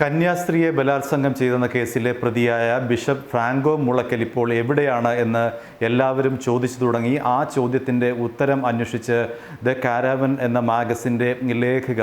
കന്യാസ്ത്രീയെ ബലാത്സംഗം ചെയ്തെന്ന കേസിലെ പ്രതിയായ ബിഷപ്പ് ഫ്രാങ്കോ മുളയ്ക്കൽ ഇപ്പോൾ എവിടെയാണ് എന്ന് എല്ലാവരും ചോദിച്ചു തുടങ്ങി. ആ ചോദ്യത്തിന്റെ ഉത്തരം അന്വേഷിച്ച് ദ കാരാവൻ എന്ന മാഗസിന്റെ ലേഖിക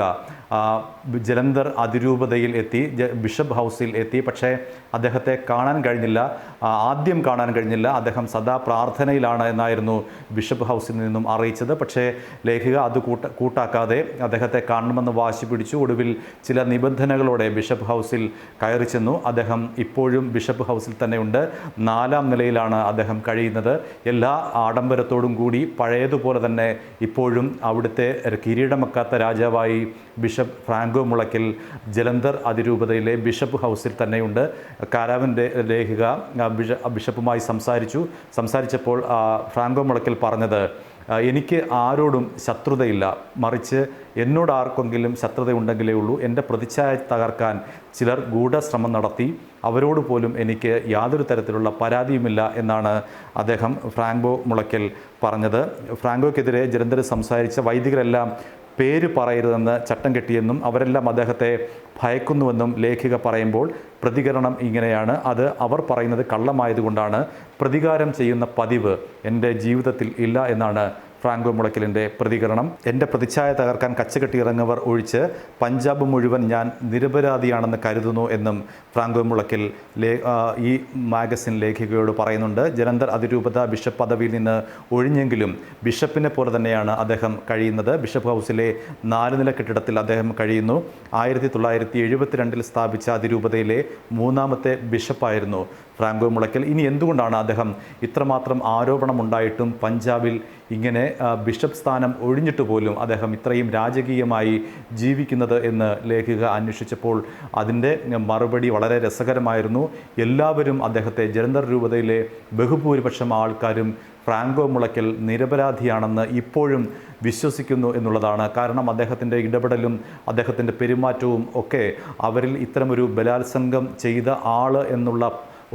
ജലന്ധർ അതിരൂപതയിൽ എത്തി ബിഷപ്പ് ഹൗസിൽ എത്തി. പക്ഷേ അദ്ദേഹത്തെ കാണാൻ കഴിഞ്ഞില്ല. ആദ്യം കാണാൻ കഴിഞ്ഞില്ല. അദ്ദേഹം സദാ പ്രാർത്ഥനയിലാണ് എന്നായിരുന്നു ബിഷപ്പ് ഹൗസിൽ നിന്നും അറിയിച്ചത്. പക്ഷേ ലേഖിക അത് കൂട്ട കൂട്ടാക്കാതെ അദ്ദേഹത്തെ കാണണമെന്ന് വാശി പിടിച്ചു. ഒടുവിൽ ചില നിബന്ധനകളോടെ ബിഷപ്പ് ഹൗസിൽ കയറി ചെന്നു. അദ്ദേഹം ഇപ്പോഴും ബിഷപ്പ് ഹൗസിൽ തന്നെയുണ്ട്. നാലാം നിലയിലാണ് അദ്ദേഹം കഴിയുന്നത്. എല്ലാ ആഡംബരത്തോടും കൂടി പഴയതുപോലെ തന്നെ ഇപ്പോഴും അവിടുത്തെ കിരീടമക്കാത്ത രാജാവായി ബിഷപ്പ് ഫ്രാങ്കോ മുളയ്ക്കൽ ജലന്ധർ അതിരൂപതയിലെ ബിഷപ്പ് ഹൗസിൽ തന്നെയുണ്ട്. കാരാവിന്റെ ലേഖിക ബിഷപ്പുമായി സംസാരിച്ചു. സംസാരിച്ചപ്പോൾ ഫ്രാങ്കോ മുളയ്ക്കൽ പറഞ്ഞത് എനിക്ക് ആരോടും ശത്രുതയില്ല. മറിച്ച് എന്നോട് ആർക്കെങ്കിലും ശത്രുതയുണ്ടെങ്കിലേ ഉള്ളൂ. എന്റെ പ്രതിച്ഛായ തകർക്കാൻ ചിലർ ഗൂഢശ്രമം നടത്തി. അവരോട് പോലും എനിക്ക് യാതൊരു തരത്തിലുള്ള പരാതിയുമില്ല എന്നാണ് അദ്ദേഹം ഫ്രാങ്കോ മുളയ്ക്കൽ പറഞ്ഞത്. ഫ്രാങ്കോയ്ക്കെതിരെ ജലന്ധർ സംസാരിച്ച വൈദികരെല്ലാം പേര് പറയരുതെന്ന് ചട്ടം കെട്ടിയെന്നും അവരെല്ലാം അദ്ദേഹത്തെ ഭയക്കുന്നുവെന്നും ലേഖിക പറയുമ്പോൾ പ്രതികരണം ഇങ്ങനെയാണ്. അത് അവർ പറയുന്നത് കള്ളമായതുകൊണ്ടാണ്. പ്രതികാരം ചെയ്യുന്ന പതിവ് എന്റെ ജീവിതത്തിൽ ഇല്ല എന്നാണ് ഫ്രാങ്കോ മുളയ്ക്കലിന്റെ പ്രതികരണം. എന്റെ പ്രതിച്ഛായ തകർക്കാൻ കച്ചകെട്ടി ഇറങ്ങവർ ഒഴിച്ച് പഞ്ചാബ് മുഴുവൻ ഞാൻ നിരപരാധിയാണെന്ന് കരുതുന്നു എന്നും ഫ്രാങ്കോ മുളയ്ക്കൽ ലേ ഈ മാഗസിൻ ലേഖികയോട് പറയുന്നുണ്ട്. ജലന്ധർ അതിരൂപത ബിഷപ്പ് പദവിയിൽ നിന്ന് ഒഴിഞ്ഞെങ്കിലും ബിഷപ്പിനെ പോലെ തന്നെയാണ് അദ്ദേഹം കഴിയുന്നത്. ബിഷപ്പ് ഹൗസിലെ നാല് നില കെട്ടിടത്തിൽ അദ്ദേഹം കഴിയുന്നു. ആയിരത്തി തൊള്ളായിരത്തി എഴുപത്തിരണ്ടിൽ സ്ഥാപിച്ച അതിരൂപതയിലെ മൂന്നാമത്തെ ബിഷപ്പായിരുന്നു ഫ്രാങ്കോ മുളയ്ക്കൽ. ഇനി എന്തുകൊണ്ടാണ് അദ്ദേഹം ഇത്രമാത്രം ആരോപണമുണ്ടായിട്ടും പഞ്ചാബിൽ ഇങ്ങനെ ബിഷപ്പ് സ്ഥാനം ഒഴിഞ്ഞിട്ട് പോലും അദ്ദേഹം ഇത്രയും രാജകീയമായി ജീവിക്കുന്നത് എന്ന് ലേഖിക അന്വേഷിച്ചപ്പോൾ അതിന്റെ മറുപടി വളരെ രസകരമായിരുന്നു. എല്ലാവരും അദ്ദേഹത്തെ ജലന്ധർ രൂപതയിലെ ബഹുഭൂരിപക്ഷം ആൾക്കാരും ഫ്രാങ്കോ മുളയ്ക്കൽ നിരപരാധിയാണെന്ന് ഇപ്പോഴും വിശ്വസിക്കുന്നു എന്നുള്ളതാണ്. കാരണം അദ്ദേഹത്തിന്റെ ഇടപെടലും അദ്ദേഹത്തിന്റെ പെരുമാറ്റവും ഒക്കെ അവരിൽ ഇത്തരമൊരു ബലാത്സംഗം ചെയ്ത ആൾ എന്നുള്ള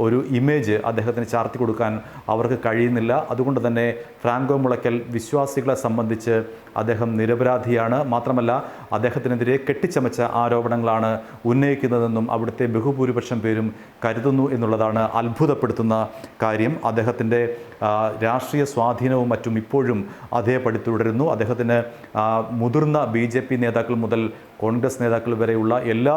ഒരു ഇമേജ് അദ്ദേഹത്തിന് ചാർത്തി കൊടുക്കാൻ അവർക്ക് കഴിയുന്നില്ല. അതുകൊണ്ട് തന്നെ ഫ്രാങ്കോ മുളയ്ക്കൽ വിശ്വാസികളെ സംബന്ധിച്ച് അദ്ദേഹം നിരപരാധിയാണ്. മാത്രമല്ല അദ്ദേഹത്തിനെതിരെ കെട്ടിച്ചമച്ച ആരോപണങ്ങളാണ് ഉന്നയിക്കുന്നതെന്നും അവിടുത്തെ ബഹുഭൂരിപക്ഷം പേരും കരുതുന്നു എന്നുള്ളതാണ് അത്ഭുതപ്പെടുത്തുന്ന കാര്യം. അദ്ദേഹത്തിന്റെ രാഷ്ട്രീയ സ്വാധീനവും മറ്റും ഇപ്പോഴും അതേപടി തുടരുന്നു. അദ്ദേഹത്തിന് മുതിർന്ന ബി നേതാക്കൾ മുതൽ കോൺഗ്രസ് നേതാക്കൾ വരെയുള്ള എല്ലാ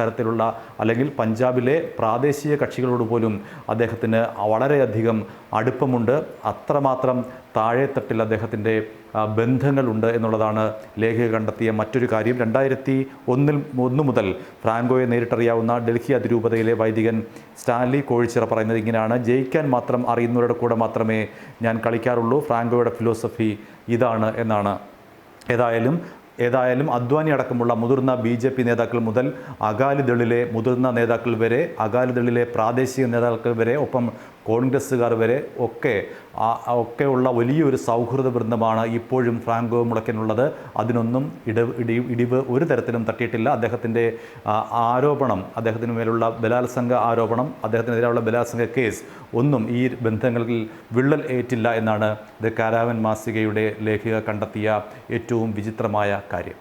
തരത്തിലുള്ള അല്ലെങ്കിൽ പഞ്ചാബിലെ പ്രാദേശിക കക്ഷികളോട് പോലും അദ്ദേഹത്തിന് വളരെയധികം അടുപ്പമുണ്ട്. അത്രമാത്രം താഴെത്തട്ടിൽ അദ്ദേഹത്തിന്റെ ബന്ധങ്ങളുണ്ട് എന്നുള്ളതാണ് ലേഖക കണ്ടെത്തിയ മറ്റൊരു കാര്യം. രണ്ടായിരത്തി ഒന്നിൽ ഒന്ന് മുതൽ ഫ്രാങ്കോയെ നേരിട്ടറിയാവുന്ന ഡൽഹി അതിരൂപതയിലെ വൈദികൻ സ്റ്റാൻലി കോഴിച്ചിറ പറയുന്നത് ഇങ്ങനെയാണ്. ജയിക്കാൻ മാത്രം അറിയുന്നവരുടെ കൂടെ മാത്രമേ ഞാൻ കളിക്കാറുള്ളൂ. ഫ്രാങ്കോയുടെ ഫിലോസഫി ഇതാണ് എന്നാണ്. ഏതായാലും ഏതായാലും അദ്വാനി അടക്കമുള്ള മുതിർന്ന ബി ജെ പി നേതാക്കൾ മുതൽ അകാലിദളിലെ മുതിർന്ന നേതാക്കൾ വരെ അകാലിദളിലെ പ്രാദേശിക നേതാക്കൾ വരെ ഒപ്പം കോൺഗ്രസ്സുകാർ വരെ ഒക്കെ ഒക്കെ ഒക്കെയുള്ള വലിയൊരു സൗഹൃദ ബൃന്ദമാണ് ഇപ്പോഴും ഫ്രാങ്കോ മുളയ്ക്കനുള്ളത് അതിനൊന്നും ഇടവ് ഇടി ഇടിവ് ഒരു തരത്തിലും തട്ടിയിട്ടില്ല. അദ്ദേഹത്തിന്റെ ആരോപണം അദ്ദേഹത്തിന് മേലുള്ള ബലാത്സംഗ ആരോപണം അദ്ദേഹത്തിനെതിരെയുള്ള ബലാത്സംഗ കേസ് ഒന്നും ഈ ബന്ധങ്ങളിൽ വിള്ളൽ ഏറ്റില്ല എന്നാണ് ദ കാരാവൻ മാസികയുടെ ലേഖിക കണ്ടെത്തിയ ഏറ്റവും വിചിത്രമായ കാര്യം.